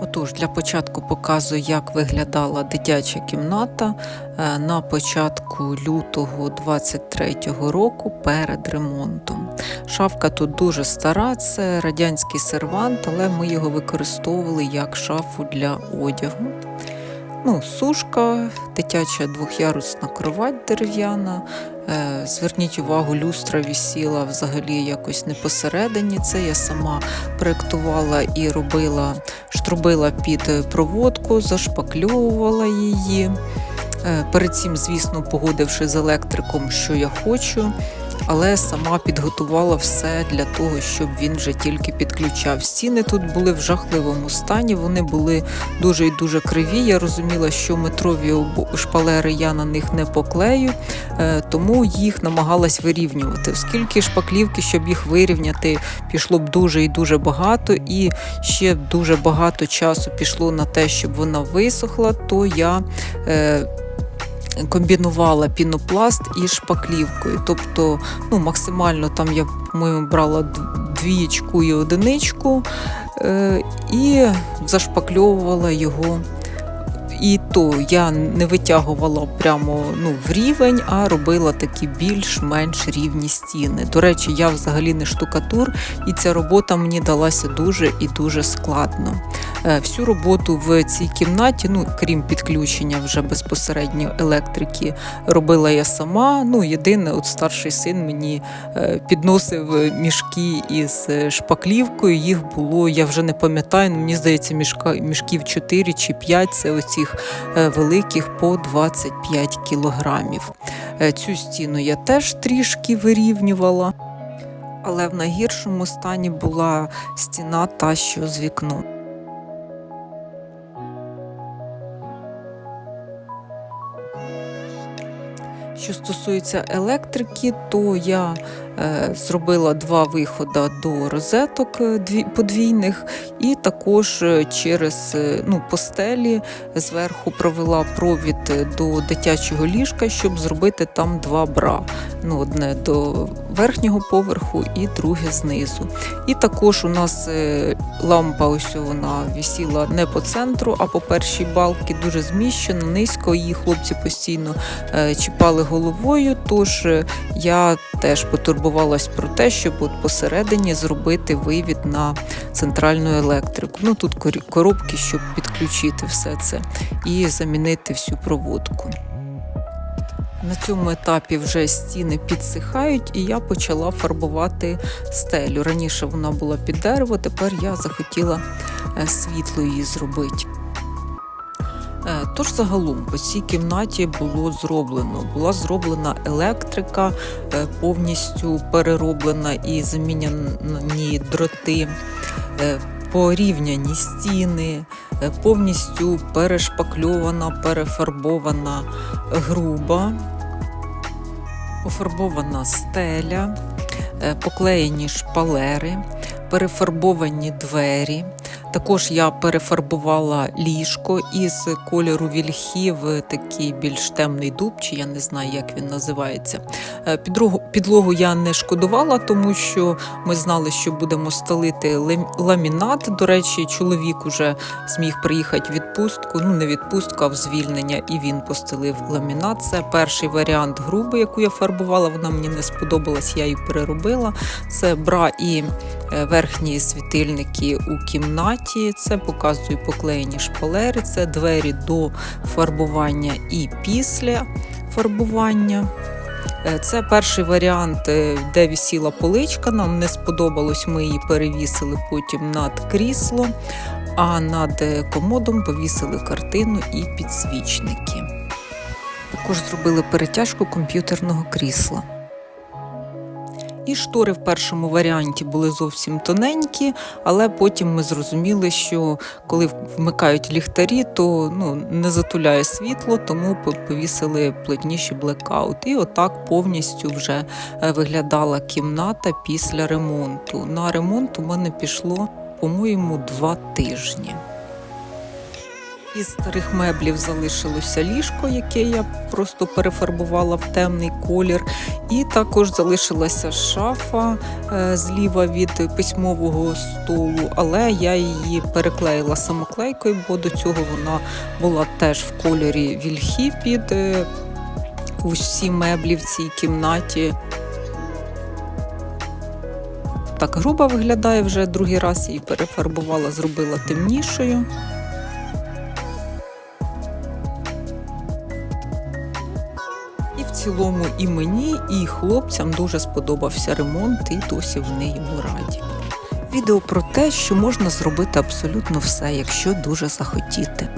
Отож, для початку показую, як виглядала дитяча кімната е, на початку лютого 23-го року перед ремонтом. Шафка тут дуже стара, це радянський сервант, але ми його використовували як шафу для одягу. Ну, сушка, дитяча двох'ярусна кровать дерев'яна. Е, Зверніть увагу, люстра висіла взагалі якось не посередині. Це я сама проєктувала і робила, штрубила під проводку, зашпакльовувала її. Е, Перед цим, звісно, погодивши з електриком, що я хочу, але сама підготувала все для того, щоб він вже тільки підключав. Стіни тут були в жахливому стані, вони були дуже і дуже криві. Я розуміла, що метрові шпалери я на них не поклею, е, тому їх намагалась вирівнювати. Оскільки шпаклівки, щоб їх вирівняти, пішло б дуже і дуже багато, і ще дуже багато часу пішло на те, щоб вона висохла, то я. Комбінувала пінопласт і шпаклівкою. Тобто, ну, максимально там я, по-моєму, брала двічку і одиничку е, і зашпакльовувала його. І то я не витягувала прямо ну, в рівень, а робила такі більш-менш рівні стіни. До речі, я взагалі не штукатур, і ця робота мені далася дуже і дуже складно. Е, Всю роботу в цій кімнаті, ну крім підключення вже безпосередньо електрики, робила я сама. Ну, єдине, от старший син мені е, підносив мішки із е, шпаклівкою. Їх було, я вже не пам'ятаю, ну, мені здається, мішка, мішків 4 чи 5 це оцих е, великих по 25 кілограмів. Е, Цю стіну я теж трішки вирівнювала. Але в найгіршому стані була стіна та, що з вікном. Що стосується електрики, то я е, зробила два виходи до розеток е, дві, подвійних, і також е, через ну, постелі зверху провела провід до дитячого ліжка, щоб зробити там два бра. Ну, одне до верхнього поверху і друге знизу. І також у нас е, лампа ось вона висіла не по центру, а по першій балці, дуже зміщена, низько. Її хлопці постійно е, чіпали головою. Тож е, я теж потурбувалась про те, щоб от посередині зробити вивід на центральну електрику. Ну тут коробки, щоб підключити все це і замінити всю проводку. На цьому етапі вже стіни підсихають, і я почала фарбувати стелю. Раніше вона була під дерево, тепер я захотіла е, світло її зробити. Е, Тож загалом по цій кімнаті було зроблено. Була зроблена електрика, е, повністю перероблена і заміняні дроти, порівняні стіни, е, повністю перешпакльована, перефарбована груба, пофарбована стеля, е, поклеєні шпалери, перефарбовані двері. Також я перефарбувала ліжко із кольору вільхи в такий більш темний дуб, чи я не знаю, як він називається. Е, Підлогу, підлогу я не шкодувала, тому що ми знали, що будемо стелити ламінат. До речі, чоловік уже зміг приїхати в відпустку. Ну не відпустку, а в звільнення, і він постелив ламінат. Це перший варіант груби, яку я фарбувала. Вона мені не сподобалась, я її переробила. Це бра і е, верхні світильники у кімнаті. Це показую поклеєні шпалери, це двері до фарбування і після фарбування. Е, Це перший варіант, е, де висіла поличка. Нам не сподобалось, ми її перевісили потім над крісло, а над е, комодом повісили картину і підсвічники. Також зробили перетяжку комп'ютерного крісла. І штори в першому варіанті були зовсім тоненькі, але потім ми зрозуміли, що коли вмикають ліхтарі, то ну, не затуляє світло, тому повісили плотніші блекаут. І отак повністю вже е, виглядала кімната після ремонту. На ремонт у мене пішло, по-моєму, два тижні. Із старих меблів залишилося ліжко, яке я просто перефарбувала в темний колір. І також залишилася шафа е, зліва від письмового столу, але я її переклеїла самоклейкою, бо до цього вона була теж в кольорі вільхі під е, усі меблі в цій кімнаті. Так грубо виглядає вже другий раз її перефарбувала, зробила темнішою. Цілому і мені, і хлопцям дуже сподобався ремонт, і досі вони йому раді. Відео про те, що можна зробити абсолютно все, якщо дуже захотіти.